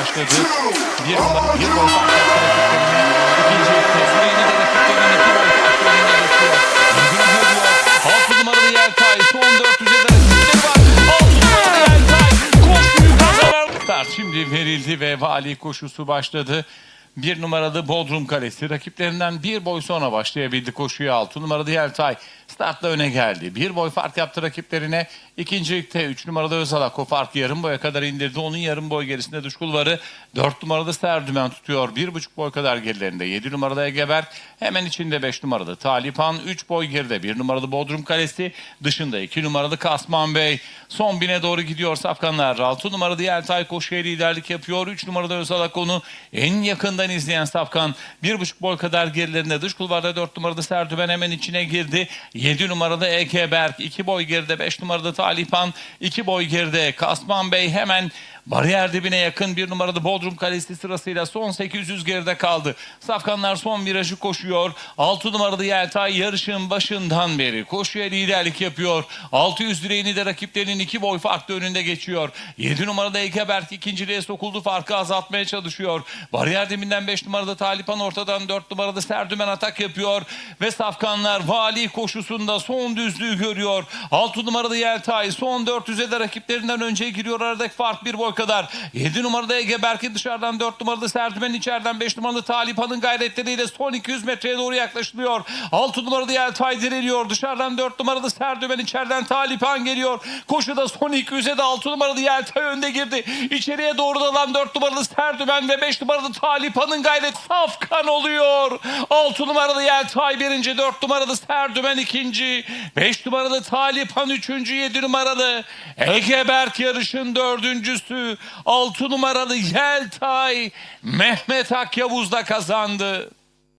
başladı. Bir numara bir gol fark yaptı rakiplerine. İkinci ilkte Süreyya de rakiplerinin iki gol fark önünde geçiyor. Yedi geliyor. Altı numaralı Yelkay. Son 400'e de rakipleri var. Altı numaralı Yelkay. Koşuyu kazanan. Şimdi verildi ve vali koşusu başladı. Bir numaralı Bodrum Kalesi rakiplerinden bir boy sonra başlayabildi koşuya. Altı numaralı Yeltay startla öne geldi. Bir boy fark yaptı rakiplerine. İkinci ilkte 3 numaralı Özalak o farkı yarım boya kadar indirdi. Onun yarım boy gerisinde Duşkulvarı 4 numaralı Serdümen tutuyor. Bir buçuk boy kadar gerilerinde. 7 numaralı Egeber hemen içinde 5 numaralı Talipan 3 boy geride. 1 numaralı Bodrum Kalesi dışında 2 numaralı Kasman Bey. Son bine doğru gidiyor Safkanlar. 6 numaralı Yeltay koşuya liderlik yapıyor. 3 numaralı Özalak onu en yakından izleyen Safkan. 1,5 boy kadar gerilerinde dış kulvarda 4 numaralı Serdümen hemen içine girdi. 7 numaralı Eke Berk 2 boy geride 5 numaralı Talipan 2 boy geride. Kasman Bey hemen Bariyer dibine yakın bir numaralı Bodrum Kalesi sırasıyla son 800 geride kaldı. Safkanlar son virajı koşuyor. 6 numaralı Yeltay yarışın başından beri koşuya liderlik yapıyor. 600 direğini de rakiplerinin iki boy farklı önünde geçiyor. 7 numaralı Ekeberk ikinciliğe sokuldu farkı azaltmaya çalışıyor. Bariyer dibinden 5 numaralı Talipan ortadan 4 numaralı Serdümen atak yapıyor. Ve Safkanlar vali koşusunda son düzlüğü görüyor. 6 numaralı Yeltay son 400'e de rakiplerinden önce giriyor. Aradaki fark bir boy kadar. 7 numaralı Ege Berk'in dışarıdan 4 numaralı Serdümen içeriden 5 numaralı Talipan'ın gayretleriyle son 200 metreye doğru yaklaşılıyor. 6 numaralı Yeltay direniyor. Dışarıdan 4 numaralı Serdümen içeriden Talipan geliyor. Koşuda son 200'e de 6 numaralı Yeltay önde girdi. İçeriye doğru dalan 4 numaralı Serdümen ve 5 numaralı Talipan'ın gayret safkan oluyor. 6 numaralı Yeltay birinci, 4 numaralı Serdümen ikinci, 5 numaralı Talipan üçüncü, 7 numaralı Ege Berk yarışın dördüncüsü. 6 numaralı Yeltay Mehmet Akyavuz da kazandı.